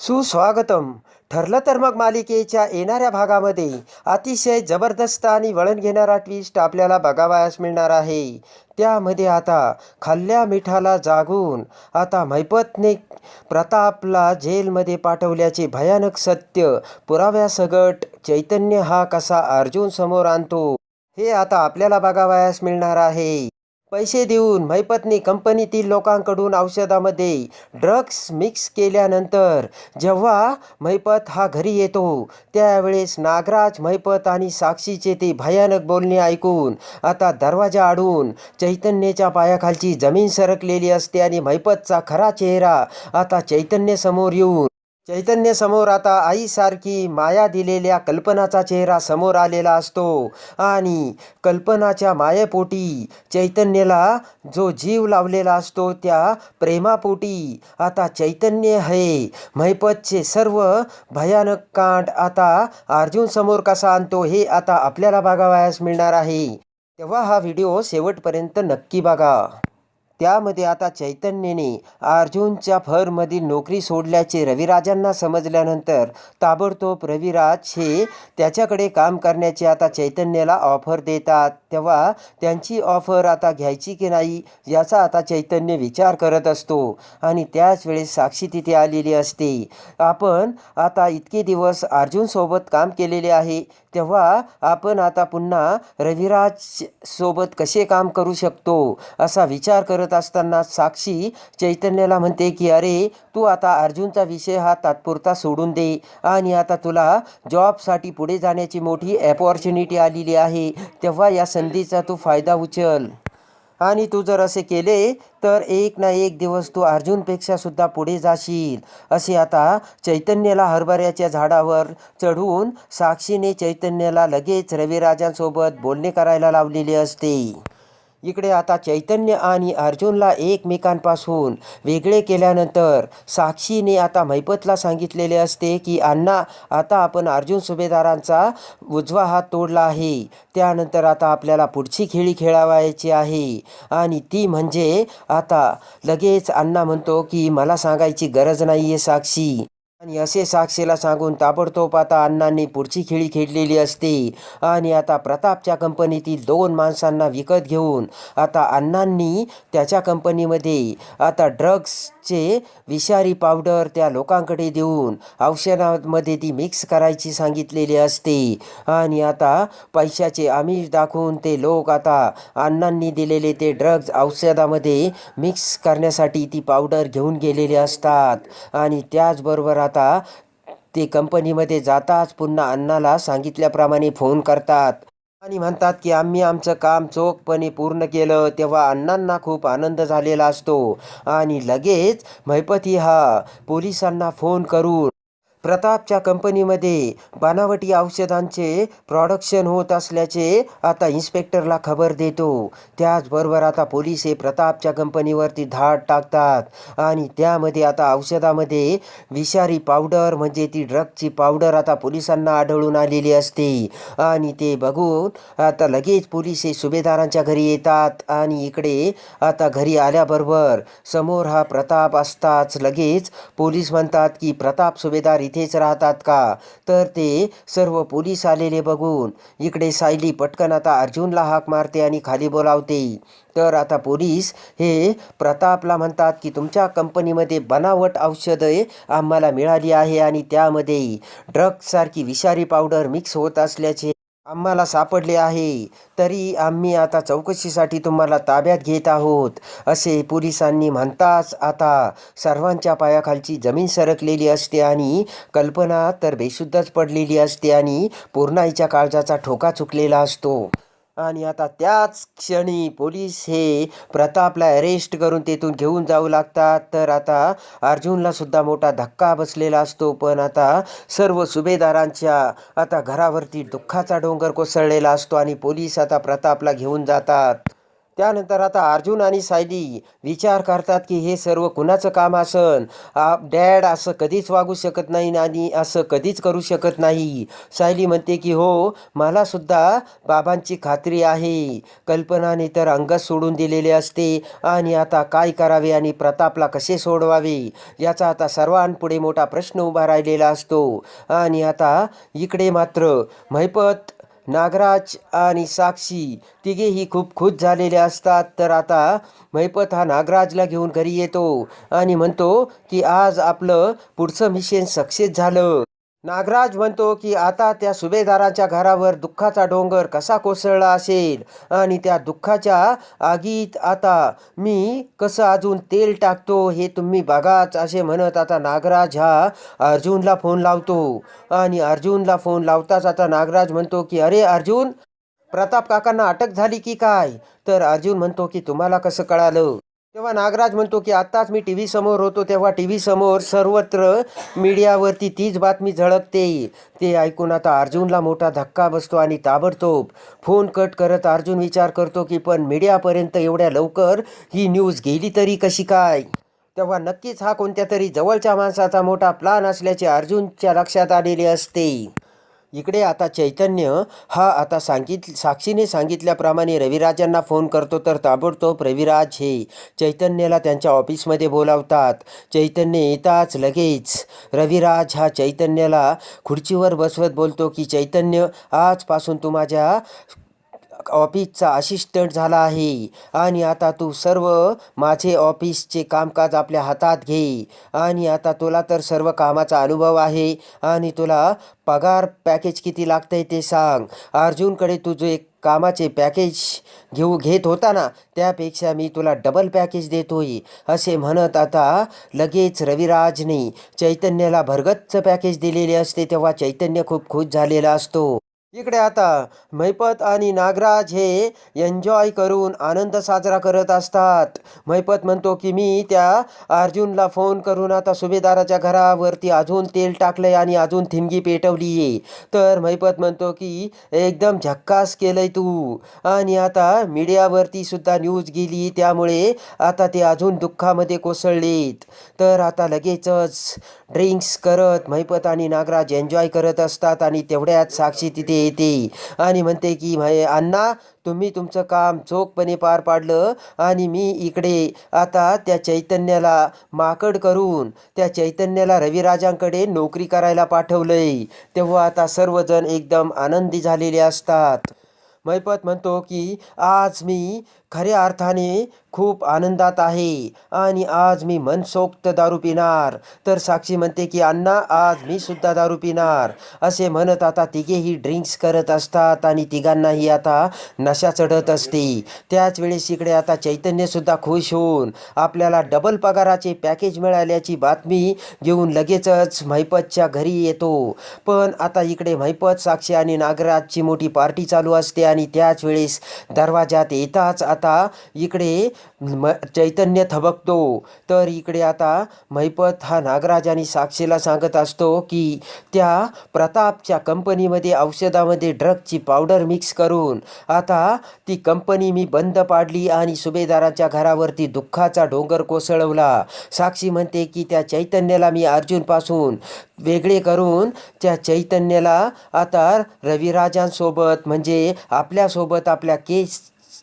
सुस्वागतम. ठरलं तर मग मालिकेच्या येणाऱ्या भागामध्ये अतिशय जबरदस्त आणि वळण घेणारा ट्विस्ट आपल्याला बघावयास मिळणार आहे. त्यामध्ये आता खाल्ल्या मिठाला जागून आता मैपतने प्रतापला जेलमध्ये पाठवल्याचे भयानक सत्य पुराव्यासगट चैतन्य हा कसा अर्जुन समोर आणतो हे आता आपल्याला बघावयास मिळणार आहे. पैसे देऊन मैपतने कंपनीतील लोकांकडून औषधामध्ये ड्रग्स मिक्स केल्यानंतर जेव्हा मैपत हा घरी येतो त्यावेळेस नागराज मैपत आणि साक्षीचे ते भयानक बोलणे ऐकून आता दरवाजा आडून चैतन्याच्या पायाखालची जमीन सरकलेली असते आणि मैपतचा खरा चेहरा आता चैतन्य समोर येऊन चैतन्य समोर आता आईसारखी माया दिलेल्या कल्पनाचा चेहरा समोर आलेला असतो. आणि कल्पनाच्या मायेपोटी चैतन्याला जो जीव लावलेला असतो त्या प्रेमापोटी आता चैतन्य हे महिपतचे सर्व भयानक कांड आता अर्जुन समोर कसा आणतो हे आता आपल्याला बघावयास मिळणार आहे. तेव्हा हा व्हिडिओ शेवटपर्यंत नक्की बघा. त्यामध्ये आता चैतन्यने अर्जुनच्या फरमधील नोकरी सोडल्याचे रविराजांना समजल्यानंतर ताबडतोब रविराज हे त्याच्याकडे काम करण्याचे आता चैतन्याला ऑफर देतात. तेव्हा त्यांची ऑफर आता घ्यायची की नाही याचा आता चैतन्य विचार करत असतो. आणि त्याच वेळेस साक्षी तिथे आलेली असते. आपण आता इतके दिवस अर्जुनसोबत काम केलेले आहे. तेव्हा आपण आता पुन्हा रविराज सोबत कसे काम करू शकतो असा विचार करत असताना साक्षी चैतन्याला म्हणते की अरे तू आता अर्जुनचा विषय हा तात्पुरता सोडून दे आणि आता तुला जॉबसाठी पुढे जाण्याची मोठी अपॉर्च्युनिटी आलेली आहे. तेव्हा या संधीचा तू फायदा उचल. आणि तू जर असे केले तर एक ना एक दिवस तू अर्जुनपेक्षा सुद्धा पुढे जाशील. असे आता चैतन्याला हरभऱ्याच्या झाडावर चढून साक्षीने चैतन्याला लगेच रविराजांसोबत बोलणे करायला लावलेले असते. इकडे आता चैतन्य आणि अर्जुनला एकमेकांपासून वेगळे केल्यानंतर साक्षीने आता मैपतला सांगितलेले असते की अण्णा आता आपण अर्जुन सुभेदारांचा उजवा हात तोडला आहे. त्यानंतर आता आपल्याला पुढची खेळी खेळावायची आहे. आणि ती म्हणजे आता लगेच अण्णा म्हणतो की मला सांगायची गरज नाही आहे साक्षी. आणि असे साक्षीला सांगून ताबडतोब आता अण्णांनी पुढची खेळी खेळलेली असते. आणि आता प्रतापच्या कंपनीतील दोन माणसांना विकत घेऊन आता अण्णांनी त्याच्या कंपनीमध्ये आता ड्रग्स चे विषारी पावडर त्या लोकांकडे देऊन औषधामध्ये ती मिक्स करायची सांगितलेली असते. आणि आता पैशाचे आमिष दाखवून ते लोक आता अण्णांनी दिलेले ते ड्रग्ज औषधामध्ये मिक्स करण्यासाठी ती पावडर घेऊन गेलेले असतात. आणि त्याचबरोबर आता ते कंपनीमध्ये जाताच पुन्हा अण्णाला सांगितल्याप्रमाणे फोन करतात. आणि म्हणतात की आम्ही आमचं काम चोखपणे पूर्ण केलं तेव्हा अण्णांना खूप आनंद झालेला असतो. आणि लगेच मैपती हा पोलिसांना फोन करून प्रतापच्या कंपनीमध्ये बनावटी औषधांचे प्रॉडक्शन होत असल्याचे आता इन्स्पेक्टरला खबर देतो. त्याचबरोबर आता पोलीस हे प्रतापच्या कंपनीवरती धाड टाकतात आणि त्यामध्ये आता औषधामध्ये विषारी पावडर म्हणजे ती ड्रगची पावडर आता पोलिसांना आढळून आलेली असते. आणि ते बघून आता लगेच पोलीस हे सुभेदारांच्या घरी येतात आणि इकडे आता घरी आल्याबरोबर समोर हा प्रताप असताच लगेच पोलीस म्हणतात की प्रताप सुभेदार इथेच राहतात का? तर ते सर्व पोलीस आलेले बघून इकडे सायली पटकन आता अर्जुनला हाक मारते आणि खाली बोलावते. तर आता पोलीस हे प्रतापला म्हणतात की तुमच्या कंपनीमध्ये बनावट औषधे आम्हाला मिळाली आहे आणि त्यामध्ये ड्रग्जसारखी विषारी पावडर मिक्स होत असल्याचे आम्हाला सापडले आहे. तरी आम्ही आता चौकशीसाठी तुम्हाला ताब्यात घेत आहोत असे पोलिसांनी म्हणताच आता सर्वांच्या पायाखालची जमीन सरकलेली असते आणि कल्पना तर बेशुद्धच पडलेली असते आणि पूर्णाईच्या काळजाचा ठोका चुकलेला असतो. आणि आता त्याच क्षणी पोलीस हे प्रतापला अरेस्ट करून तेथून घेऊन जाऊ लागतात. तर आता अर्जुनला सुद्धा मोठा धक्का बसलेला असतो. पण आता सर्व सुभेदारांच्या आता घरावरती दुःखाचा डोंगर कोसळलेला असतो आणि पोलीस आता प्रतापला घेऊन जातात. त्यानंतर आता अर्जुन आणि सायली विचार करतात की हे सर्व कुणाचं काम असन? डॅड असं कधीच वागू शकत नाही आणि असं कधीच करू शकत नाही. सायली म्हणते की हो मला सुद्धा बाबांची खात्री आहे. कल्पनाने तर अंगच सोडून दिलेले असते. आणि आता काय करावे आणि प्रतापला कसे सोडवावे? याचा आता सर्वांपुढे मोठा प्रश्न उभा राहिलेला असतो. आणि आता इकडे मात्र महिपत नागराज आणि साक्षी तिघेही खूप खुश झालेले असतात. तर आता मैपत हा नागराजला घेऊन घरी येतो आणि म्हणतो की आज आपलं पुढचं मिशन सक्सेस झालं. नागराज म्हणतो की आता त्या सुभेदाराच्या घरावर दुःखाचा डोंगर कसा कोसळला असेल आणि त्या दुःखाच्या आगीत आता मी कसं अजून तेल टाकतो हे तुम्ही बघाच असे म्हणत आता नागराज हा अर्जुनला फोन लावतो. आणि अर्जुनला फोन लावताच आता नागराज म्हणतो की अरे अर्जुन प्रताप काकांना अटक झाली की काय? तर अर्जुन म्हणतो की तुम्हाला कसं कळालं? तेव्हा नागराज म्हणतो की आत्ताच मी टी व्ही समोर होतो तेव्हा टी व्ही समोर सर्वत्र मीडियावरती तीच बातमी झळकते. ते ऐकून आता अर्जुनला मोठा धक्का बसतो आणि ताबडतोब फोन कट करत अर्जुन विचार करतो की पण मीडियापर्यंत एवढ्या लवकर ही न्यूज गेली तरी कशी काय? तेव्हा नक्कीच हा कोणत्या तरी जवळच्या माणसाचा मोठा प्लान असल्याचे अर्जुनच्या लक्षात आलेले असते. इकडे आता चैतन्य हा आता सांगित साक्षीने सांगितल्याप्रमाणे रविराजांना फोन करतो तर ताबडतोब रविराज हे चैतन्याला त्यांच्या ऑफिसमध्ये बोलावतात. चैतन्य येताच लगेच रविराज हा चैतन्याला खुर्चीवर बसवत बोलतो की चैतन्य आजपासून तू माझ्या ऑफिसचा असिस्टंट झाला आहे. आणि आता तू सर्व माझे ऑफिसचे कामकाज आपल्या हातात घे. आणि आता तुला तर सर्व कामाचा अनुभव आहे. आणि तुला पगार पॅकेज किती लागतंय ते सांग. अर्जुनकडे तुझं एक कामाचे पॅकेज घेऊ घेत होता ना त्यापेक्षा मी तुला डबल पॅकेज देतोय. असे म्हणत आता लगेच रविराजने चैतन्याला भरगच्च पॅकेज दिलेले असते तेव्हा चैतन्य खूप खुश झालेला असतो. इकडे आता मैपत आणि नागराज हे एन्जॉय करून आनंद साजरा करत असतात. मैपत म्हणतो की मी त्या अर्जुनला फोन करून आता सुभेदाराच्या घरावरती अजून तेल टाकलंय आणि अजून थिमगी पेटवली आहे तर मैपत म्हणतो की एकदम झक्कास केलंय तू. आणि आता मीडियावरती सुद्धा न्यूज गेली त्यामुळे आता ते अजून दुःखामध्ये कोसळलेत. तर आता लगेचच ड्रिंक्स करत मैपत आणि नागराज एन्जॉय करत असतात आणि तेवढ्याच साक्षी तिथे येते. आणि म्हणते की म्हय अण्णा तुम्ही तुमचं काम चोखपणे पार पाडलं आणि मी इकडे आता त्या चैतन्याला माकड करून त्या चैतन्याला रविराजांकडे नोकरी करायला पाठवलंय. तेव्हा आता सर्वजण एकदम आनंदी झालेले असतात. मैपत म्हणतो की आज मी खऱ्या अर्थाने खूप आनंदात आहे. आणि आज मी मनसोक्त दारू पिणार. तर साक्षी म्हणते की अण्णा आज मी सुद्धा दारू पिणार. असे म्हणत आता तिघेही ड्रिंक्स करत असतात आणि तिघांनाही आता नशा चढत असते. त्याच वेळेस इकडे आता चैतन्यसुद्धा खुश होऊन आपल्याला डबल पगाराचे पॅकेज मिळाल्याची बातमी घेऊन लगेचच महिपतच्या घरी येतो. पण आता इकडे महिपत साक्षी आणि नागराजची मोठी पार्टी चालू असते आणि त्याच वेळेस दरवाजात येताच आता इकडे म चैतन्य थबकतो. तर इकडे आता महिपत हा नागराज आणि साक्षीला सांगत असतो की त्या प्रतापच्या कंपनीमध्ये औषधामध्ये ड्रगची पावडर मिक्स करून आता ती कंपनी मी बंद पाडली आणि सुभेदाराच्या घरावरती दुःखाचा डोंगर कोसळवला. साक्षी म्हणते की त्या चैतन्याला मी अर्जुनपासून वेगळे करून त्या चैतन्याला आता रविराजांसोबत म्हणजे आपल्यासोबत आपल्या केस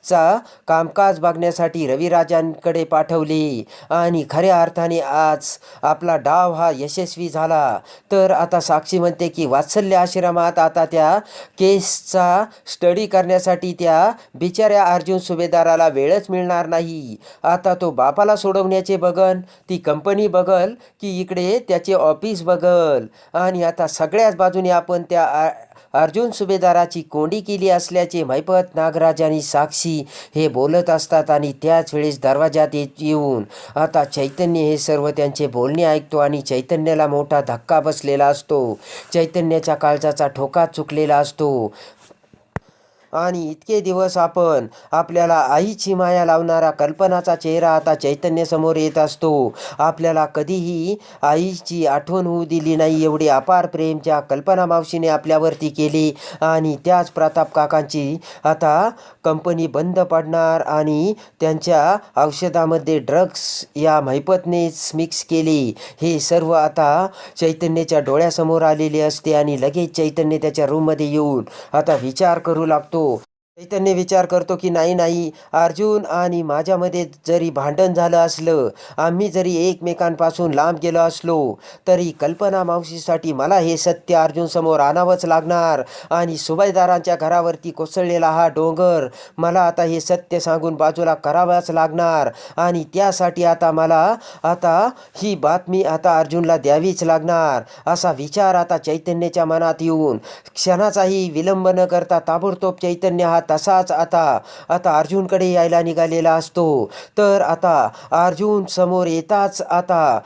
चा कामकाज बघण्यासाठी रविराजांकडे पाठवले. आणि खऱ्या अर्थाने आज आपला डाव हा यशस्वी झाला. तर आता साक्षी म्हणते की वात्सल्य आश्रमात आता त्या केसचा स्टडी करण्यासाठी त्या बिचाऱ्या अर्जुन सुभेदाराला वेळच मिळणार नाही. आता तो बापाला सोडवण्याचे बघन ती कंपनी बघल की इकडे त्याचे ऑफिस बघल. आणि आता सगळ्याच बाजूने आपण त्या आ- अर्जुन सुभेदाराची कोंडी केली असल्याचे मैपत नागराज आणि साक्षी हे बोलत असतात आणि त्याच वेळेस दरवाजात येत येऊन आता चैतन्य हे सर्व त्यांचे बोलणे ऐकतो आणि चैतन्याला मोठा धक्का बसलेला असतो. चैतन्याच्या काळजाचा ठोका चुकलेला असतो. आणि इतके दिवस आपण आपल्याला आईची माया लावणारा कल्पनाचा चेहरा आता चैतन्यासमोर येत असतो. आपल्याला कधीही आईची आठवण होऊ दिली नाही. एवढे अपार प्रेमच्या कल्पना मावशीने आपल्यावरती केले आणि त्याच प्रताप काकांची आता कंपनी बंद पडणार आणि त्यांच्या औषधामध्ये ड्रग्स या महिपतनेच मिक्स केले. हे सर्व आता चैतन्याच्या डोळ्यासमोर आलेले असते आणि लगेच चैतन्य त्याच्या रूममध्ये येऊन आता विचार करू लागतो. muito चैतन्य विचार करतो की नाही नाही अर्जुन आणि माझ्यामध्ये जरी भांडण झालं असलं आम्ही जरी एकमेकांपासून लांब गेलो असलो तरी कल्पना मावशीसाठी मला हे सत्य अर्जुन समोर आणावंच लागणार. आणि सुभेदारांच्या घरावरती कोसळलेला हा डोंगर मला आता हे सत्य सांगून बाजूला करावाच लागणार. आणि त्यासाठी आता मला आता ही बातमी आता अर्जुनला द्यावीच लागणार. असा विचार आता चैतन्याच्या मनात येऊन क्षणाचाही विलंब न करता ताबडतोब चैतन्य हा तसाच आता आता अर्जुनकडे यायला निघालेला असतो. तर आता अर्जुन समोर येताच आता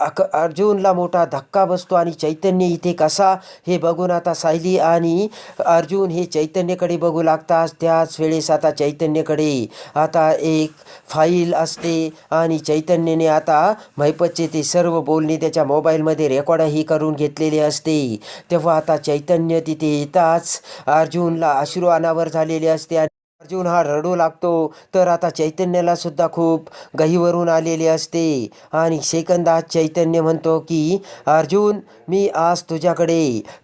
अक अर्जुनला मोठा धक्का बसतो आणि चैतन्य इथे कसा? हे बघून आता सायली आणि अर्जुन हे चैतन्यकडे बघू लागतात. त्याच वेळेस आता चैतन्यकडे आता एक फाईल असते आणि चैतन्यने आता महिपतचे ते सर्व बोलणे त्याच्या मोबाईलमध्ये रेकॉर्डही करून घेतलेले असते. तेव्हा आता चैतन्य तिथे येताच अर्जुनला अश्रू अनावर झालेले असते अर्जुन हा रडू लागतो. तर आता चैतन्याला सुद्धा खूप गहीवरून आलेले असते. आणि सेकंदात चैतन्य म्हणतो की अर्जुन मी आज तुझ्याकडे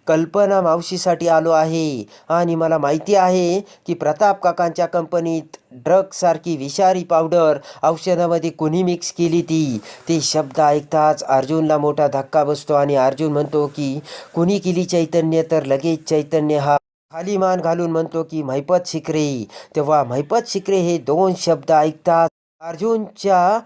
कल्पना मावशीसाठी आलो आहे. आणि मला माहिती आहे की प्रताप काकांच्या कंपनीत ड्रगसारखी विषारी पावडर औषधामध्ये कुणी मिक्स केली ती? ते शब्द ऐकताच अर्जुनला मोठा धक्का बसतो. आणि अर्जुन म्हणतो की कुणी केली चैतन्य? तर लगेच चैतन्य हा खाली मान घालून म्हणतो की महिपत शिकरे तेव्हा महिपत शिकरे हे दोन शब्द ऐकतात. अर्जुनच्या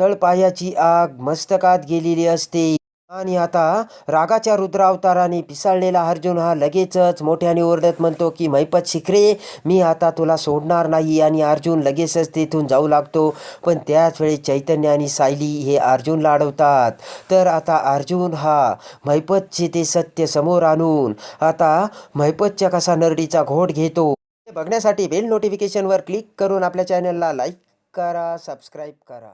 तळपायाची आग मस्तकात गेलेली असते. आणि आता रागाच्या रुद्रावताराने पिसाळलेला अर्जुन हा लगेचच मोठ्याने ओरडत म्हणतो की मैपत शिखरे मी आता तुला सोडणार नाही. आणि अर्जुन लगेचच तिथून जाऊ लागतो. पण त्याच वेळी चैतन्य आणि सायली हे अर्जुनला अडवतात. तर आता अर्जुन हा मैपतचे ते सत्य समोर आणून आता मैपतच्या कसा नरडीचा घोट घेतो. हे बघण्यासाठी बेल नोटिफिकेशनवर क्लिक करून आपल्या चॅनलला लाईक करा सबस्क्राईब करा.